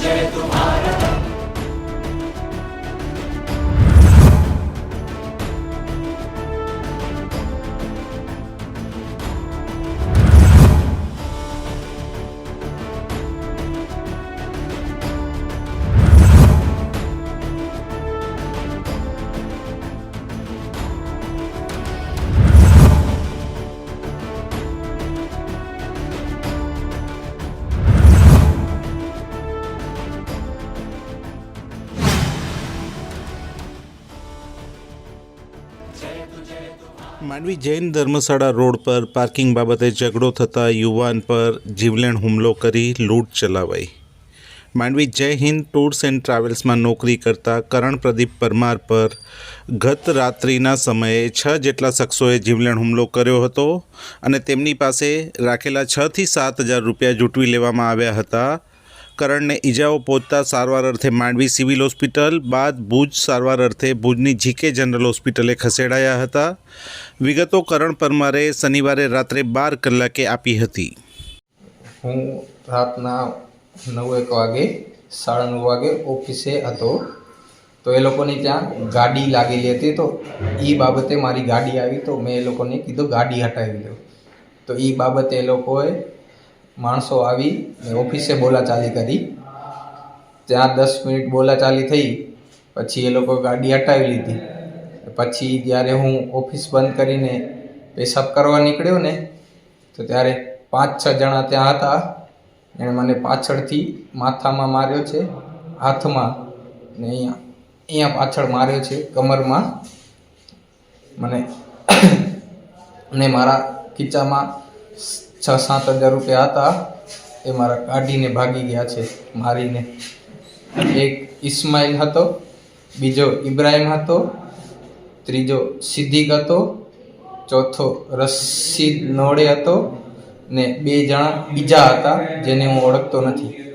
Sanche tu Mandvi Jain ધર્મશાળા road પર parking બાબતે ઝઘડો થતાં યુવાન પર જીવલેણ હુમલો કરી લૂંટ ચલાવાઈ. માંડવી જય હિન્દ ટૂર્સ એન્ડ ટ્રાવેલ્સમાં નોકરી કરતા કરણ પ્રદીપ પરમાર પર ગત રાત્રિના સમયે છ જેટલા શખ્સોએ જીવલેણ હુમલો કર્યો હતો અને તેમની પાસે રાખેલા છથી સાત હજાર રૂપિયા જૂટવી લેવામાં આવ્યા હતા. કરણને ઈજાઓ પહોંચતા સારવાર અર્થે માંડવી સિવિલ હોસ્પિટલ, બાદ ભુજ સારવાર અર્થે ભુજની જીકે જનરલ હોસ્પિટલે ખસેડાયા હતા. વિગતો કરણ પરમારે શનિવારે રાત્રે બાર કલાકે આપી હતી. હું રાતના નવ એક વાગે, સાડા નવ વાગે ઓફિસે હતો. તો એ લોકોની ત્યાં ગાડી લાગેલી હતી. તો એ બાબતે મારી ગાડી આવી તો મેં એ લોકોને કીધું ગાડી હટાવી દો. તો એ બાબતે એ લોકોએ માણસો આવી ઓફિસે બોલાચાલી કરી. ત્યાં દસ મિનિટ બોલાચાલી થઈ, પછી એ લોકો ગાડી હટાવી લીધી. પછી જ્યારે હું ઓફિસ બંધ કરીને પેશાબ કરવા નીકળ્યો ને, તો ત્યારે પાંચ છ જણા ત્યાં હતા. એણે મને પાછળથી માથામાં માર્યો છે, હાથમાં ને અહીંયા અહીંયા પાછળ માર્યો છે, કમરમાં. મને, ને મારા ખીચામાં છ સાત હજાર રૂપિયા હતા. એ મારા કાઢીને ભાગી ગયા છે, મારીને. એક ઇસ્માઇલ હતો, બીજો ઇબ્રાહિમ હતો, ત્રીજો સિદ્દીક હતો, ચોથો રશીદ નોડે હતો ને બે જણા બીજા હતા જેને હું ઓળખતો નથી.